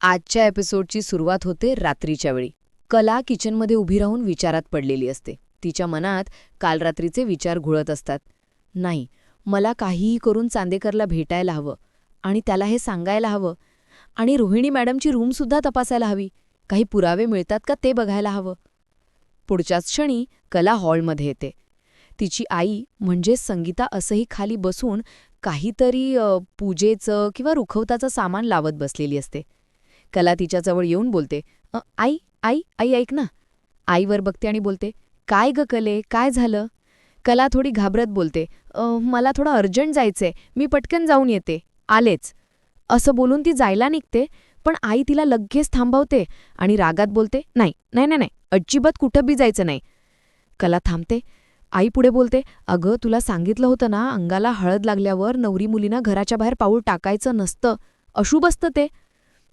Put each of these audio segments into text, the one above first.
आजच्या एपिसोडची सुरुवात होते रात्रीच्या वेळी. कला किचनमध्ये उभी राहून विचारात पडलेली असते. तिच्या मनात काल रात्रीचे विचार घुळत असतात. नाही मला काहीही करून चांदेकरला भेटायला हवं आणि त्याला हे सांगायला हवं आणि रोहिणी मॅडमची रूमसुद्धा तपासायला हवी. काही पुरावे मिळतात का ते बघायला हवं? पुढच्याच क्षणी कला हॉलमध्ये येते. तिची आई म्हणजे संगीता असंही खाली बसून काहीतरी पूजेचं किंवा रुखवताचं सामान लावत बसलेली असते. कला तिच्याजवळ येऊन बोलते आई आई आई ऐक ना. आईवर बघते आणि बोलते काय ग कले? काय झालं? कला थोडी घाबरत बोलते मला थोडं अर्जंट जायचंय मी पटकन जाऊन येते. आलेच. असं बोलून ती जायला निघते पण आई तिला लगेच थांबवते आणि रागात बोलते नाही नाही नाही नाही अजिबात कुठं बी जायचं नाही. कला थांबते. आई पुढे बोलते अगं तुला सांगितलं होतं ना अंगाला हळद लागल्यावर नवरी मुलींना घराच्या बाहेर पाऊल टाकायचं नसतं. अशुभ असतं ते.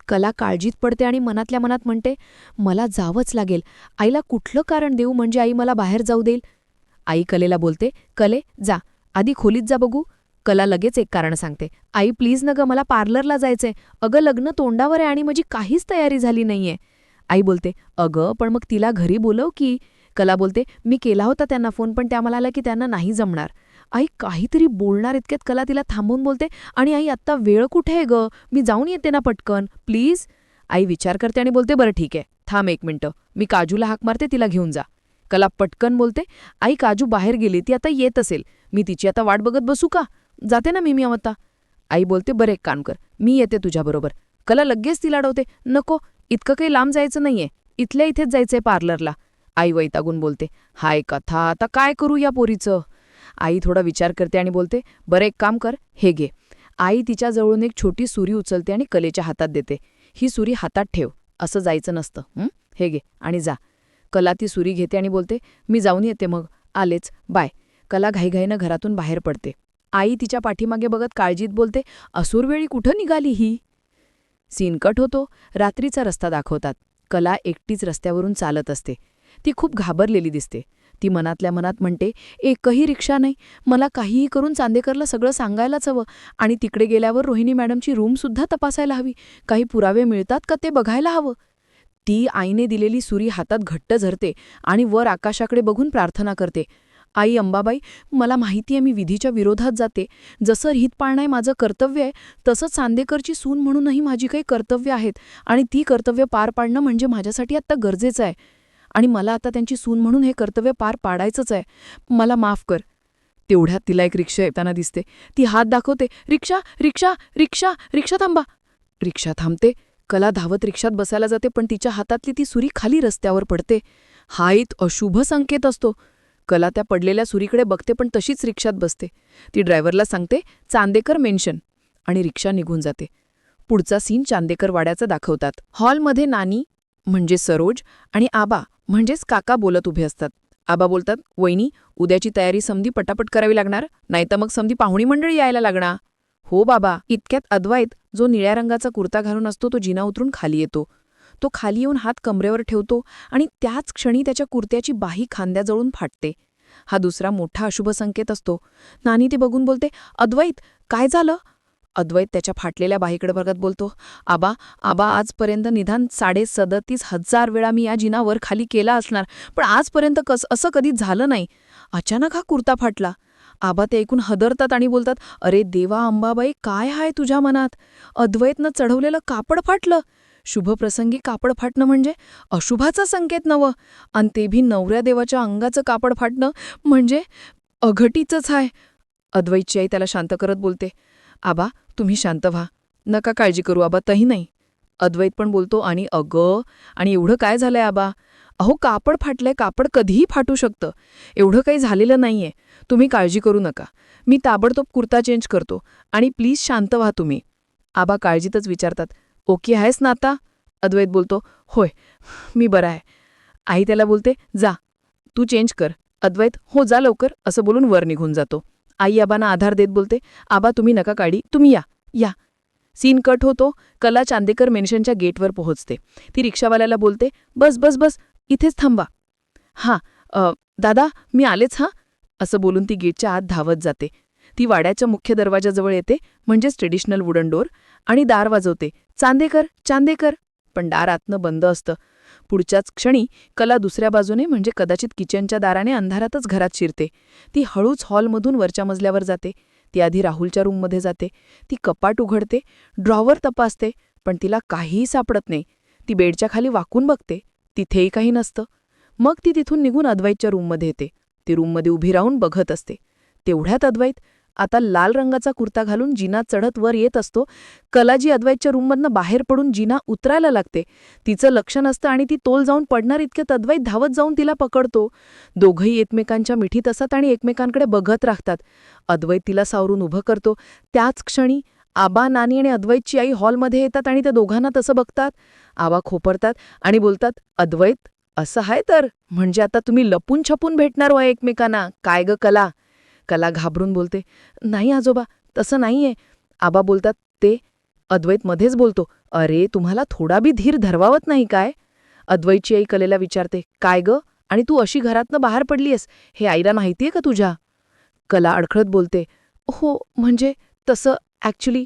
कला काळजीत पडते आणि मनातल्या मनात म्हणते मला जावंच लागेल. आईला कुठलं कारण देऊ म्हणजे आई मला बाहेर जाऊ देईल? आई कलेला बोलते कले जा. आधी खोलीत जा बघू. कला लगेच एक कारण सांगते आई प्लीज न गं मला पार्लरला जायचंय. अगं लग्न तोंडावर आहे आणि माझी काहीच तयारी झाली नाहीये. आई बोलते अगं पण मग तिला घरी बोलव की. कला बोलते मी केला होता त्यांना फोन पण त्या मला आला की त्यांना नाही जमणार. आई काहीतरी बोलणार इतक्यात कला तिला थांबून बोलते. आणि आई आत्ता वेळ कुठे आहे ग? मी जाऊन येते ना पटकन. प्लीज. आई विचार करते आणि बोलते बरं ठीक आहे. थांब एक मिनटं. मी काजूला हाक मारते तिला घेऊन जा. कला पटकन बोलते आई काजू बाहेर गेली ती आता येत असेल. मी तिची आता वाट बघत बसू का? जाते ना मी मी आता. आई बोलते बरं एक काम कर. मी येते तुझ्याबरोबर कला लगेच तिला अडवते नको इतकं काही लांब जायचं नाहीये. इथल्या इथेच जायचंय पार्लरला. आई वैतागून बोलते हाय कथा आता काय करू या पोरीचं? आई थोडा विचार करते आणि बोलते बरं एक काम कर हे घे. आई तिच्याजवळून एक छोटी सुरी उचलते आणि कलेच्या हातात देते. ही सुरी हातात ठेव असं जायचं नसतं. हे? घे आणि जा. कला ती सुरी घेते आणि बोलते मी जाऊन येते मग. आलेच. बाय. कला घाईघाईनं घरातून बाहेर पडते. आई तिच्या पाठीमागे बघत काळजीत बोलते असुरवेळी कुठं निघाली ही? सीनकट होतो. रात्रीचा रस्ता दाखवतात. कला एकटीच रस्त्यावरून चालत असते. ती खूप घाबरलेली दिसते. ती मनातल्या मनात म्हणते एकही रिक्षा नाही. मला काहीही करून चांदेकरला सगळं सांगायलाच हवं. आणि तिकडे गेल्यावर रोहिणी मॅडमची रूमसुद्धा तपासायला हवी. काही पुरावे मिळतात का ते बघायला हवं? ती आईने दिलेली सुरी हातात घट्ट झरते आणि वर आकाशाकडे बघून प्रार्थना करते. आई अंबाबाई मला माहिती आहे मी विधीच्या विरोधात जाते. जसं हित पाळणं माझं कर्तव्य आहे तसंच चांदेकरची सून म्हणूनही माझी काही कर्तव्य आहेत. आणि ती कर्तव्य पार पाडणं म्हणजे माझ्यासाठी आत्ता गरजेचं आहे. आणि मला आता त्यांची सून म्हणून हे कर्तव्य पार पाडायचंच आहे. मला माफ कर. तेवढ्यात तिला एक रिक्षा येताना दिसते. ती हात दाखवते. रिक्षा रिक्षा रिक्षा रिक्षा थांबा. रिक्षा थांबते. कला धावत रिक्षात बसायला जाते पण तिच्या हातातली ती सुरी खाली रस्त्यावर पडते. हा एक अशुभ संकेत असतो. कला त्या पडलेल्या सुरीकडे बघते पण तशीच रिक्षात बसते. ती ड्रायव्हरला सांगते चांदेकर मेन्शन. आणि रिक्षा निघून जाते. पुढचा सीन चांदेकर वाड्याचा दाखवतात. हॉलमध्ये नानी म्हणजे सरोज आणि आबा म्हणजेच काका बोलत उभे असतात. आबा बोलतात वहिनी उद्याची तयारी समधी पटापट करावी लागणार नाहीतर मग समधी पाहुणी मंडळी यायला लागणार. हो बाबा इतक्यात अद्वैत जो निळ्या रंगाचा कुर्ता घालून असतो तो जिना उतरून खाली येतो. तो खाली येऊन हात कमरेवर ठेवतो आणि त्याच क्षणी त्याच्या कुर्त्याची बाही खांद्याजवळून फाटते. हा दुसरा मोठा अशुभ संकेत असतो. नानी ते बघून बोलते अद्वैत काय झालं? अद्वैत त्याच्या फाटलेल्या बाहीकडे बघत बोलतो आबा आबा आजपर्यंत निधान साडे सदतीस हजार वेळा मी या जिनावर खाली केला असणार पण आजपर्यंत कस असं कधीच झालं नाही. अचानक हा कुर्ता फाटला. आबा ते ऐकून हदरतात आणि बोलतात अरे देवा अंबाबाई काय हाय तुझ्या मनात? अद्वैतनं चढवलेलं कापड फाटलं. शुभप्रसंगी कापड फाटणं म्हणजे अशुभाचा संकेत नवं. आणि ते भी नवऱ्या देवाच्या अंगाचं कापड फाटणं म्हणजे अघटीचंच आहे अद्वैतची आई त्याला शांत करत बोलते आबा तुम्ही शांत व्हा. नका काळजी करू आबा तही नाही. अद्वैत पण बोलतो आणि अगं आणि एवढं काय झालंय आबा? अहो कापड फाटलंय कापड कधीही फाटू शकतं. एवढं काही झालेलं नाहीये. तुम्ही काळजी करू नका. मी ताबडतोब कुर्ता चेंज करतो. आणि प्लीज शांत व्हा तुम्ही. आबा काळजीतच विचारतात ओके आहेस ना आता अद्वैत बोलतो होय. मी बरा आहे. आई त्याला बोलते जा. तू चेंज कर. अद्वैत हो जा लवकर. असं बोलून वर निघून जातो. आई आबांना आधार देत बोलते आबा तुम्ही नका काढी तुम्ही या या. सीन कट होतो कला चांदेकर मेन्शनच्या गेटवर पोहोचते. ती रिक्षावाल्याला बोलते बस बस बस इथेच थांबा. हां दादा मी आलेच हां? असं बोलून ती गेटच्या आत धावत जाते. ती वाड्याच्या मुख्य दरवाजाजवळ येते म्हणजेच ट्रेडिशनल वुडन डोर आणि दार वाजवते चांदेकर चांदेकर. पण दार आतनं बंद असतं. पुढच्याच क्षणी कला दुसऱ्या बाजूने म्हणजे कदाचित किचनच्या दाराने अंधारातच घरात शिरते. ती हळूच हॉलमधून वरच्या मजल्यावर जाते. ती आधी राहुलच्या रूममध्ये जाते. ती कपाट उघडते. ड्रॉवर तपासते पण तिला काहीही सापडत नाही. ती बेडच्या खाली वाकून बघते. तिथेही काही नसतं. मग ती तिथून निघून अद्वैतच्या रूममध्ये येते. ती रूममध्ये उभी राहून बघत असते. तेवढ्यात अद्वैत आता लाल रंगाचा कुर्ता घालून जिना चढत वर येत असतो. कलाजी अद्वैतच्या रूममधनं बाहेर पडून जिना उतरायला लागते. तिचं लक्ष नसतं आणि ती तोल जाऊन पडणार इतक्यात अद्वैत धावत जाऊन तिला पकडतो. दोघंही एकमेकांच्या मिठीत असतात आणि एकमेकांकडे बघत राहतात. अद्वैत तिला सावरून उभं करतो. त्याच क्षणी आबा नानी आणि अद्वैतची आई हॉलमध्ये येतात आणि त्या दोघांना तसं बघतात. आबा खोपरतात आणि बोलतात अद्वैत असं आहे तर? म्हणजे आता तुम्ही लपून छपून भेटणार व एकमेकांना? काय ग कला? कला घाबरून बोलते नाही आजोबा तसं नाहीये. आबा बोलतात ते अद्वैतमध्येच बोलतो. अरे तुम्हाला थोडा बी धीर धरवावत नाही काय? अद्वैतची आई कलेला विचारते काय ग? आणि तू अशी घरातनं बाहेर पडलीयस हे आईला माहितीये का तुझ्या? कला अडखळत बोलते हो म्हणजे तसं ॲक्च्युली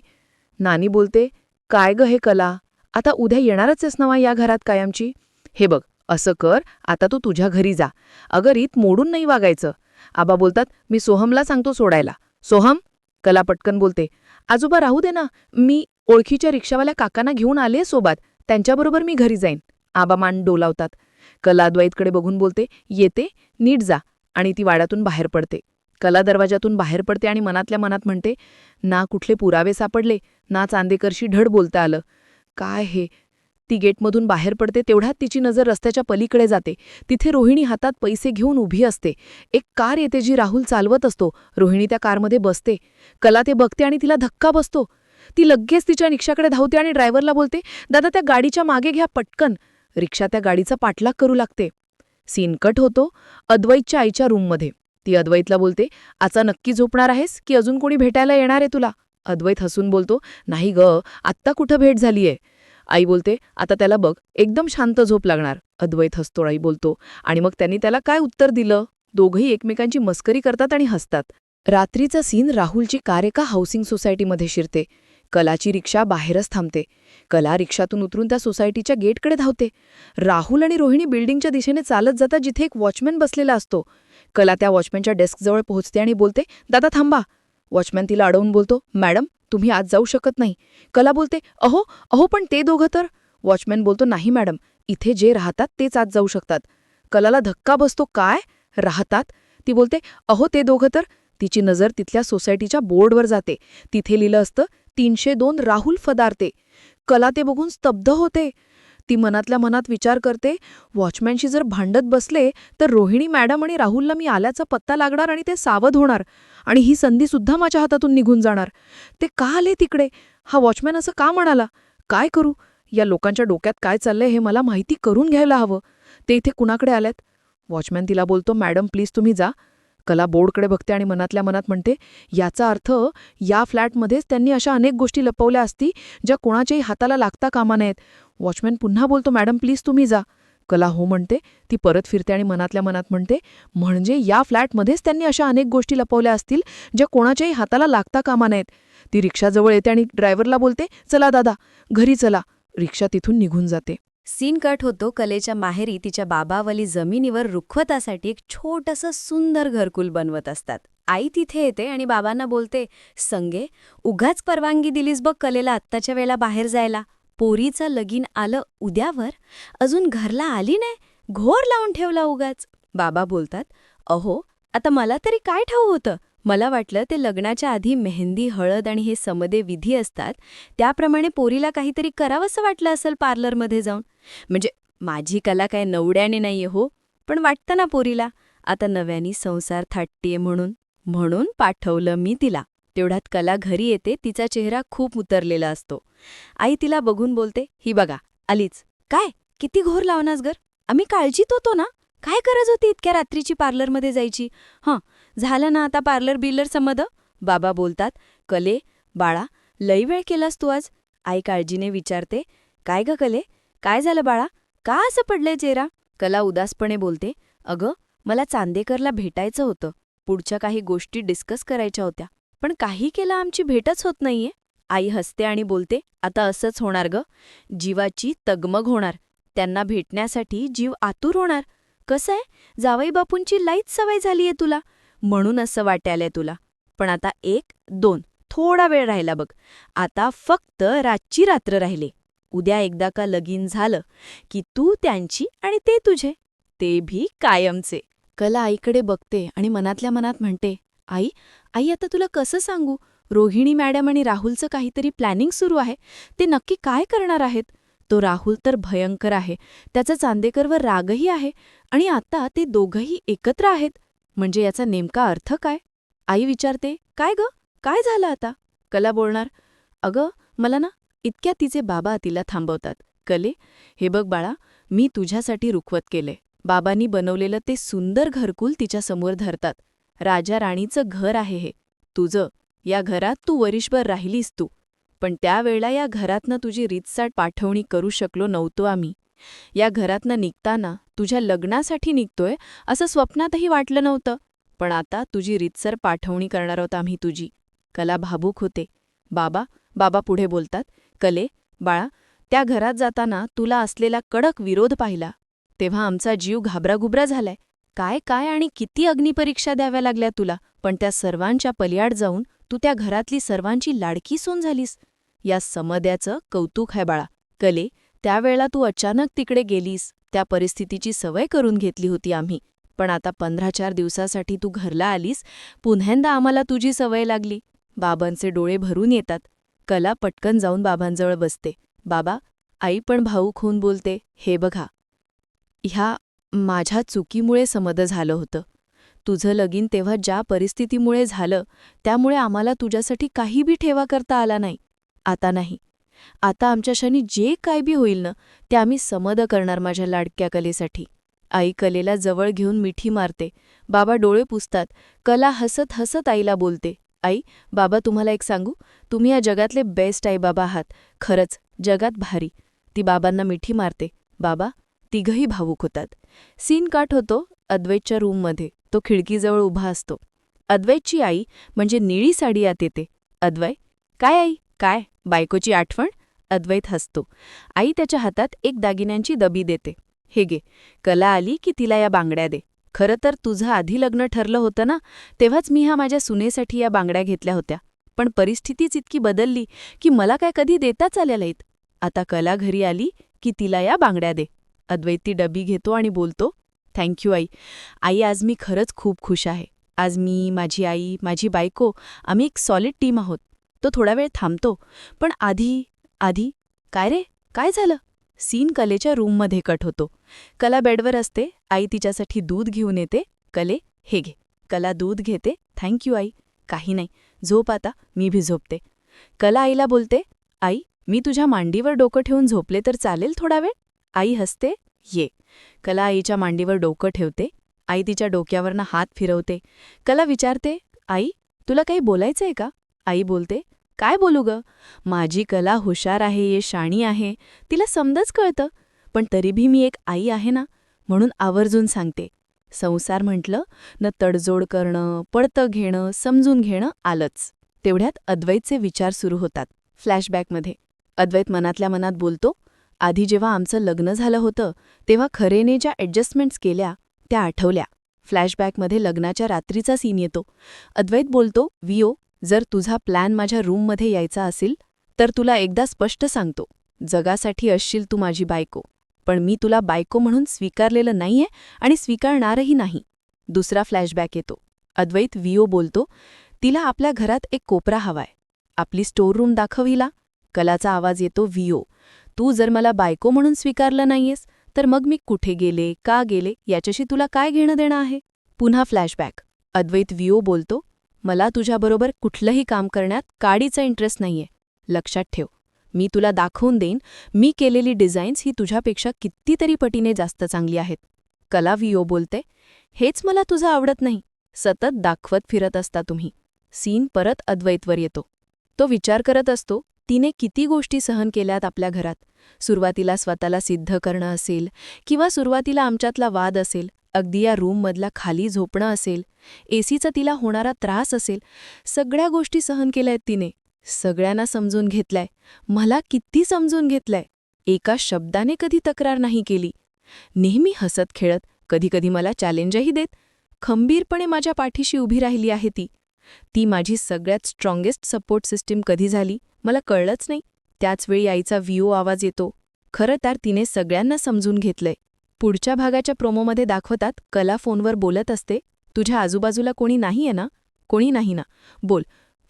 नानी बोलते काय ग हे कला? आता उद्या येणारच आहेस नवा या घरात कायमची? हे बघ असं कर आता तू तुझ्या घरी जा. अगर इत मोडून नाही वागायचं. आबा बोलतात मी सोहमला सांगतो सोडायला. सोहम? कला पटकन बोलते आजोबा राहू दे ना मी ओळखीच्या रिक्षावाल्या काकांना घेऊन आले सोबत त्यांच्याबरोबर मी घरी जाईन. आबा मान डोलावतात. कला अद्वैतकडे बघून बोलते येते नीट जा. आणि ती वाड्यातून बाहेर पडते. कला दरवाजातून बाहेर पडते आणि मनातल्या मनात म्हणते ना कुठले पुरावे सापडले ना चांदेकरशी ढड बोलता आलं. काय हे? ती गेटमधून बाहेर पडते तेवढ्यात तिची नजर रस्त्याच्या पलीकडे जाते. तिथे रोहिणी हातात पैसे घेऊन उभी असते. एक कार येते जी राहुल चालवत असतो. रोहिणी त्या कारमध्ये बसते. कला ते बघते आणि तिला धक्का बसतो. ती लगेच तिच्या रिक्षाकडे धावते आणि ड्रायव्हरला बोलते दादा त्या गाडीच्या मागे घ्या पटकन. रिक्षा त्या गाडीचा पाठलाग करू लागते. सीन कट होतो अद्वैतच्या आईच्या रूममध्ये. ती अद्वैतला बोलते आचा नक्की झोपणार आहेस की अजून कोणी भेटायला येणार आहे तुला? अद्वैत हसून बोलतो नाही ग आत्ता कुठं भेट झालीये? आई बोलते आता त्याला बघ एकदम शांत झोप लागणार. अद्वैत हसतो आई बोलतो आणि मग त्यांनी त्याला काय उत्तर दिलं? दोघंही एकमेकांची मस्करी करतात आणि हसतात. रात्रीचा सीन राहुलची कार एका हाऊसिंग सोसायटीमध्ये शिरते. कलाची रिक्षा बाहेरच थांबते. कला रिक्षातून उतरून त्या सोसायटीच्या गेटकडे धावते. राहुल आणि रोहिणी बिल्डिंगच्या दिशेने चालत जाता जिथे एक वॉचमॅन बसलेला असतो. कला त्या वॉचमॅनच्या डेस्कजवळ पोहोचते आणि बोलते दादा थांबा. वॉचमॅन तिला अडवून बोलतो मॅडम तुम्ही आज जाऊ शकत नाही. कला बोलते अहो अहो पण ते दोघं तर. वॉचमॅन बोलतो नाही मॅडम इथे जे राहतात तेच आज जाऊ शकतात. कलाला धक्का बसतो काय? राहतात? ती बोलते अहो ते दोघं तर. तिची नजर तिथल्या सोसायटीच्या बोर्डवर जाते. तिथे लिहिलं असतं तीनशे दोन राहुल फदारते. कला ते बघून स्तब्ध होते. ती मनातल्या मनात विचार करते वॉचमॅनशी जर भांडत बसले तर रोहिणी मॅडम आणि राहुलला मी आल्याचा पत्ता लागणार आणि ते सावध होणार आणि ही संधीसुद्धा माझ्या हातातून निघून जाणार. ते का आले तिकडे? हा वॉचमॅन असं का म्हणाला? काय करू? या लोकांच्या डोक्यात काय चाललंय हे मला माहिती करून घ्यायला हवं. ते इथे कुणाकडे आल्यात? वॉचमॅन तिला बोलतो मॅडम प्लीज तुम्ही जा. कला बोर्डकडे बघते आणि मनातल्या मनात म्हणते याचा अर्थ या फ्लॅटमध्येच त्यांनी अशा अनेक गोष्टी लपवल्या असती ज्या कोणाच्याही हाताला लागता कामा नयेत. वॉचमॅन पुन्हा बोलतो मॅडम प्लीज तुम्ही जा. कला हो म्हणते ती परत फिरते आणि मनातल्या मनात म्हणते म्हणजे या फ्लॅटमध्येच त्यांनी अशा अनेक गोष्टी लपवल्या असतील ज्या कोणाच्याही हाताला लागता कामा नयेत. ती रिक्षाजवळ येते आणि ड्रायव्हरला बोलते चला दादा घरी चला. रिक्षा तिथून निघून जाते. सीन कट होतो कलेच्या माहेरी तिच्या बाबावली जमिनीवर रुखवतासाठी एक छोटंसं सुंदर घरकुल बनवत असतात. आई तिथे येते आणि बाबांना बोलते संगे उगाच परवानगी दिलीस बघ कलेला आत्ताच्या वेळेला बाहेर जायला. पोरीचं लगीन आलं उद्यावर? अजून घरला आली नाही? घोर लावून ठेवला उगाच. बाबा बोलतात अहो आता मला तरी काय ठाऊ होतं? मला वाटलं ते लग्नाच्या आधी मेहंदी हळद आणि हे समदे विधी असतात. त्याप्रमाणे पोरीला काहीतरी करावंसं वाटलं असेल पार्लरमध्ये जाऊन. म्हणजे माझी कला काय नवड्याने नाहीये हो. पण वाटतं ना पोरीला. आता नव्यानी संसार थाटतीये म्हणून. म्हणून पाठवलं मी तिला. तेवढ्यात कला घरी येते तिचा चेहरा खूप उतरलेला असतो. आई तिला बघून बोलते ही बघा आलीच. काय? किती घोर लावणास गर आम्ही काळजीत होतो ना? काय गरज होती इतक्या रात्रीची पार्लरमध्ये जायची? हं झालं ना आता पार्लर बिलर समद बाबा बोलतात कले बाळा लई वेळ केलास तू आज? आई काळजीने विचारते काय ग कले? काय झालं बाळा? का असं पडलंय चेहरा? कला उदासपणे बोलते अगं मला चांदेकरला भेटायचं होतं. पुढच्या काही गोष्टी डिस्कस करायच्या होत्या. पण काही केला आमची भेटच होत नाहीये. आई हसते आणि बोलते आता असंच होणार ग. जीवाची तगमग होणार. त्यांना भेटण्यासाठी जीव आतुर होणार. कसं आहे? जावई बापूंची लाईच सवय झालीये तुला. म्हणून असं वाटायलंय तुला. पण आता एक दोन थोडा वेळ राहिला बघ. आता फक्त रातची रात्र राहिले. उद्या एकदा का लगीन झालं की तू त्यांची आणि ते तुझे. ते भी कायमचे. कला आईकडे बघते आणि मनातल्या मनात म्हणते आई आई आता तुला कसं सांगू? रोहिणी मॅडम आणि राहुलचं काहीतरी प्लॅनिंग सुरू आहे. ते नक्की काय करणार आहेत? तो राहुल तर भयंकर आहे. त्याचा चांदेकरवर रागही आहे आणि आता ते दोघंही एकत्र आहेत. म्हणजे याचा नेमका अर्थ काय? आई विचारते काय ग? काय झालं आता? कला बोलणार. अगं मला ना इतक्या तिचे बाबा तिला थांबवतात. कले हे बघ बाळा मी तुझ्यासाठी रुखवत केले. बाबांनी बनवलेलं ते सुंदर घरकुल तिच्यासमोर धरतात. राजा राणीचं घर आहे हे. तुझं. या घरात तू वरिशभर राहिलीस तू. पण त्यावेळेला या घरातनं तुझी रीतसाट पाठवणी करू शकलो नव्हतो आम्ही. या घरातनं निघताना तुझ्या लग्नासाठी निघतोय असं स्वप्नातही वाटलं नव्हतं. पण आता तुझी रीतसर पाठवणी करणार आहोत आम्ही तुझी. कला भाबूक होते. बाबा बाबा पुढे बोलतात. कले बाळा त्या घरात जाताना तुला असलेला कडक विरोध पाहिला. तेव्हा आमचा जीव घाबराघुबरा झालाय. काय काय आणि किती अग्निपरीक्षा द्याव्या लागल्या तुला? पण त्या सर्वांच्या पलियाड जाऊन तू त्या घरातली सर्वांची लाडकी सोन झालीस. या समद्याचं कौतुक आहे बाळा. कले त्यावेळेला तू अचानक तिकडे गेलीस. त्या परिस्थितीची सवय करून घेतली होती आम्ही. पण आता पंधरा चार दिवसासाठी तू घरला आलीस. पुन्ह्यांदा आम्हाला तुझी सवय लागली. बाबांचे डोळे भरून येतात. कला पटकन जाऊन बाबांजवळ बसते. बाबा आई पण भाऊक होऊन बोलते. हे बघा. ह्या माझ्या चुकीमुळे समद झालं होतं. तुझं लगीन तेव्हा ज्या परिस्थितीमुळे झालं त्यामुळे आम्हाला तुझ्यासाठी काही बी ठेवा करता आला नाही. आता नाही. आता आमच्याशनी जे काय बी होईल ना ते आम्ही समद करणार माझ्या लाडक्या कलेसाठी. आई कलेला जवळ घेऊन मिठी मारते. बाबा डोळे पुसतात. कला हसत हसत आईला बोलते. आई बाबा तुम्हाला एक सांगू? तुम्ही या जगातले बेस्ट आई बाबा आहात. खरंच जगात भारी. ती बाबांना मिठी मारते. बाबा तिघही भावूक होतात. सीन काट होतो अद्वैतच्या रूममध्ये तो खिडकीजवळ उभा असतो. अद्वैतची आई म्हणजे निळी साडी आत येते. अद्वै काय आई? काय? बायकोची आठवण अद्वैत हसतो. आई त्याच्या हातात एक दागिन्यांची दबी देते. हे गे कला आली की तिला या बांगड्या दे. खरं तर तुझं आधी लग्न ठरलं होतं ना? तेव्हाच मी ह्या माझ्या सुनेसाठी या बांगड्या घेतल्या होत्या. पण परिस्थितीच इतकी बदलली की मला काय कधी देताच आल्या नाहीत. आता कला घरी आली की तिला या बांगड्या दे. अद्वैत ती डबी घेतो आणि बोलतो थँक्यू आई. आई आज मी खरंच खूप खुश आहे. आज मी माझी आई माझी बायको आम्ही एक सॉलिड टीम आहोत. तो थोडा वेळ थांबतो. पण आधी आधी काय रे? काय झालं? सीन कलेच्या रूममध्ये कट होतो. कला बेडवर असते. आई तिच्यासाठी दूध घेऊन येते. कले हे घे. कला दूध घेते. थँक्यू आई. काही नाही. झोप आता. मी भी झोपते. कला आईला बोलते आई मी तुझ्या मांडीवर डोकं ठेवून झोपले तर चालेल थोडा वेळ? आई हसते. ये. कला आईच्या मांडीवर डोकं ठेवते. आई तिच्या डोक्यावरनं हात फिरवते. कला विचारते आई तुला काही बोलायचंय का? आई बोलते काय बोलू ग? माझी कला हुशार आहे ये शाणी आहे. तिला समजच कळतं. पण तरी भी मी एक आई आहे ना? म्हणून आवर्जून सांगते. संसार म्हटलं न तडजोड करणं पडतं घेणं समजून घेणं आलंच. तेवढ्यात अद्वैतचे विचार सुरू होतात. फ्लॅशबॅकमध्ये अद्वैत मनातल्या मनात बोलतो आधी जेव्हा आमचं लग्न झालं होतं तेव्हा खरेने ज्या ॲडजस्टमेंट्स केल्या त्या आठवल्या. फ्लॅशबॅकमध्ये लग्नाच्या रात्रीचा सीन येतो. अद्वैत बोलतो विओ जर तुझा प्लॅन माझ्या रूममध्ये यायचा असेल तर तुला एकदा स्पष्ट सांगतो जगासाठी असशील तू माझी बायको. पण मी तुला बायको म्हणून स्वीकारलेलं नाहीये आणि स्वीकारणारही नाही. दुसरा फ्लॅशबॅक येतो. अद्वैत विओ बोलतो तिला आपल्या घरात एक कोपरा हवाय. आपली स्टोर रूम दाखविला कलाचा आवाज येतो विओ तू जर मला बायको म्हणून स्वीकारलं नाहीयेस तर मग मी कुठे गेले का गेले याच्याशी तुला काय घेणं देणं आहे? पुन्हा फ्लॅशबॅक. अद्वैत विओ बोलतो मला तुझ्याबरोबर कुठलंही काम करण्यात काडीचा इंटरेस्ट नाहीये. लक्षात ठेव. मी तुला दाखवून देईन मी केलेली डिझाईन्स ही तुझ्यापेक्षा कितीतरी पटीने जास्त चांगली आहेत. कला विओ बोलते. हेच मला तुझं आवडत नाही. सतत दाखवत फिरत असता तुम्ही. सीन परत अद्वैतवर येतो. तो विचार करत असतो तिने किती गोष्टी सहन केल्यात आपल्या घरात? सुरुवातीला स्वतःला सिद्ध करणं असेल किंवा सुरुवातीला आमच्यातला वाद असेल अगदी या रूममधला खाली झोपणं असेल एसीचा तिला होणारा त्रास असेल सगळ्या गोष्टी सहन केल्यात तिने. सगळ्यांना समजून घेतलंय. मला किती समजून घेतलंय. एका शब्दाने कधी तक्रार नाही केली. नेहमी हसत खेळत कधीकधी मला चॅलेंजही देत खंबीरपणे माझ्या पाठीशी उभी राहिली आहे ती. ती माझी सगळ्यात स्ट्रॉंगेस्ट सपोर्ट सिस्टीम कधी झाली मला कळलंच नाही. त्याचवेळी आईचा विओ आवाज येतो. खरं तर तिने सगळ्यांना समजून घेतलंय. पुढच्या भागाच्या प्रोमोमध्ये दाखवतात कला फोनवर बोलत असते तुझ्या आजूबाजूला कोणी नाहीये ना? कोणी नाही ना? बोल.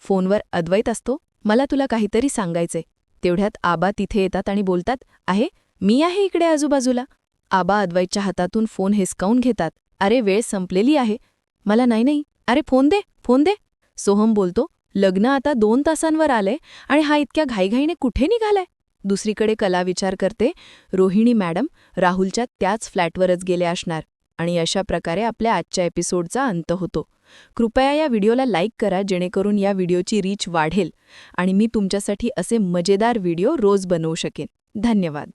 फोनवर अद्वैत असतो मला तुला काहीतरी सांगायचे तेवढ्यात आबा तिथे येतात आणि बोलतात आहे मी आहे इकडे आजूबाजूला. आबा अद्वैतच्या हातातून फोन हिसकावून घेतात अरे वेळ संपलेली आहे. मला नाही नाही. अरे फोन दे फोन दे. सोहम बोलतो लग्न आता दोन तासांवर आलंय आणि हा इतक्या घाईघाईने कुठे निघालाय? दुसरीकडे कला विचार करते रोहिणी मॅडम राहुलच्या त्याच फ्लॅटवरच गेले असणार आणि अशा प्रकारे आपल्या आजच्या एपिसोडचा अंत होतो. कृपया या व्हिडिओला लाईक करा जेणेकरून या व्हिडिओची रीच वाढेल आणि मी तुमच्यासाठी असे मजेदार व्हिडिओ रोज बनवू शकेन. धन्यवाद.